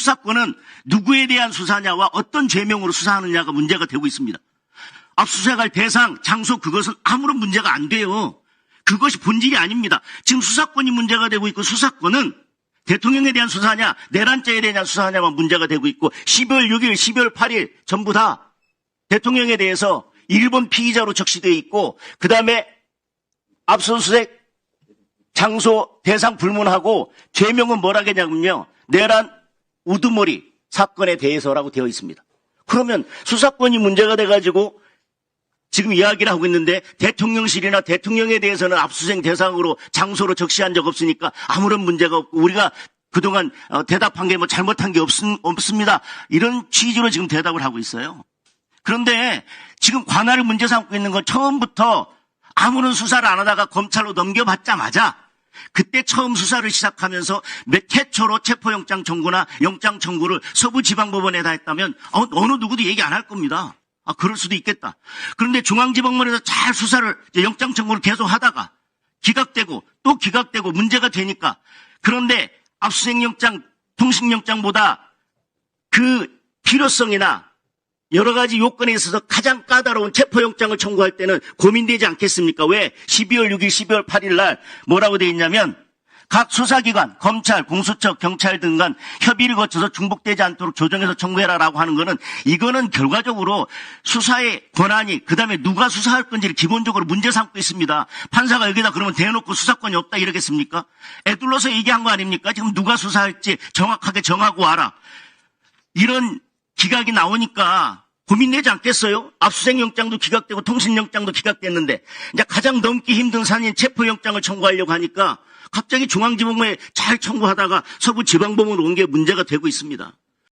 수사권은 누구에 대한 수사냐와 어떤 죄명으로 수사하느냐가 문제가 되고 있습니다. 압수수색할 대상, 장소 그것은 아무런 문제가 안 돼요. 그것이 본질이 아닙니다. 지금 수사권이 문제가 되고 있고 수사권은 대통령에 대한 수사냐, 내란죄에 대한 수사냐만 문제가 되고 있고 12월 6일, 12월 8일 전부 다 대통령에 대해서 일본 피의자로 적시되어 있고 그 다음에 압수수색 장소 대상 불문하고 죄명은 뭐라겠냐면요. 내란 우두머리 사건에 대해서라고 되어 있습니다. 그러면 수사권이 문제가 돼가지고 지금 이야기를 하고 있는데 대통령실이나 대통령에 대해서는 압수수색 대상으로 장소로 적시한 적 없으니까 아무런 문제가 없고 우리가 그동안 어, 대답한 게 뭐 잘못한 게 없, 없습니다. 이런 취지로 지금 대답을 하고 있어요. 그런데 지금 관할을 문제 삼고 있는 건 처음부터 아무런 수사를 안 하다가 검찰로 넘겨받자마자 그때 처음 수사를 시작하면서 몇 최초로 체포영장 청구나 영장 청구를 서부지방법원에 다 했다면 어, 어느 누구도 얘기 안 할 겁니다. 아 그럴 수도 있겠다. 그런데 중앙지방법원에서 잘 수사를 영장 청구를 계속 하다가 기각되고 또 기각되고 문제가 되니까 그런데 압수수색영장 통신영장보다 그 필요성이나 여러 가지 요건에 있어서 가장 까다로운 체포영장을 청구할 때는 고민되지 않겠습니까? 왜 12월 6일, 12월 8일 날 뭐라고 돼 있냐면 각 수사기관, 검찰, 공수처, 경찰 등 간 협의를 거쳐서 중복되지 않도록 조정해서 청구해라라고 하는 거는 이거는 결과적으로 수사의 권한이 그다음에 누가 수사할 건지를 기본적으로 문제 삼고 있습니다. 판사가 여기다 그러면 대놓고 수사권이 없다 이러겠습니까? 애둘러서 얘기한 거 아닙니까? 지금 누가 수사할지 정확하게 정하고 와라. 이런 기각이 나오니까 고민되지 않겠어요? 압수수색 영장도 기각되고 통신영장도 기각됐는데 이제 가장 넘기 힘든 산인 체포영장을 청구하려고 하니까 갑자기 중앙지법에 잘 청구하다가 서부지방법원으로 온 게 문제가 되고 있습니다.